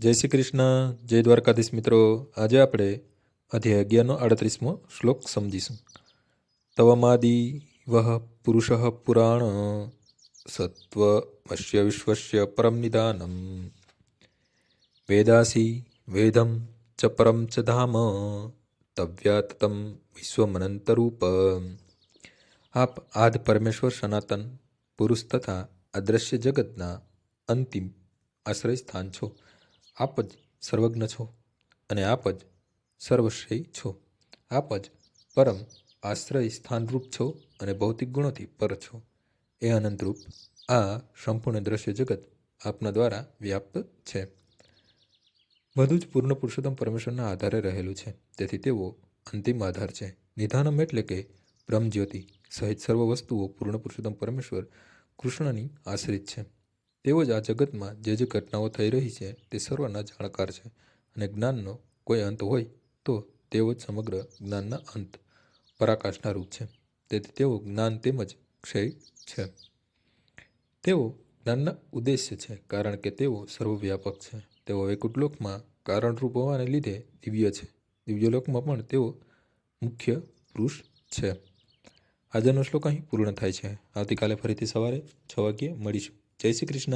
જય શ્રી કૃષ્ણ. જય દ્વારકાધીશ મિત્રો. આજે આપણે અધ્યાય અગિયારનો આડત્રીસમો શ્લોક સમજીશું. તવમાદિ વહ પુરુષ પુરાણ સત્વમશ્ય વિશ્વસ્ય પરમ નિદાનમ. વેદાસી વેદમ ચ પરમ ચ ધામ તવ્યાતતમ વિશ્વમનંતરૂપ. આપ આદ પરમેશ્વર સનાતન પુરુષ તથા અદ્રશ્ય જગતના અંતિમ આશ્રય સ્થાન છો. આપ જ સર્વજ્ઞ છો અને આપ જ સર્વશ્રેય છો. આપ જ પરમ આશ્રય સ્થાનરૂપ છો અને ભૌતિક ગુણોથી પર છો. એ અનંતરૂપ આ સંપૂર્ણ દ્રશ્ય જગત આપના દ્વારા વ્યાપ્ત છે. બધું જ પૂર્ણ પુરુષોત્તમ પરમેશ્વરના આધારે રહેલું છે. તેથી તેઓ અંતિમ આધાર છે. નિધાનમ એટલે કે બ્રહ્મજ્યોતિ સહિત સર્વ વસ્તુઓ પૂર્ણ પુરુષોત્તમ પરમેશ્વર કૃષ્ણની આશ્રિત છે. તેઓ જ આ જગતમાં જે જે ઘટનાઓ થઈ રહી છે તે સર્વના જાણકાર છે અને જ્ઞાનનો કોઈ અંત હોય તો તેઓ જ સમગ્ર જ્ઞાનના અંત પરાકાશના રૂપ છે. તેથી તેઓ જ્ઞાન તેમજ ક્ષય છે. તેઓ જ્ઞાનના ઉદ્દેશ્ય છે કારણ કે તેઓ સર્વવ્યાપક છે. તેઓ વૈકુંઠલોકમાં કારણરૂપ હોવાને લીધે દિવ્ય છે. દિવ્યલોકમાં પણ તેઓ મુખ્ય પુરુષ છે. આજનો શ્લોક અહીં પૂર્ણ થાય છે. આવતીકાલે ફરીથી સવારે છ વાગ્યે મળીશું. જય શ્રી કૃષ્ણ.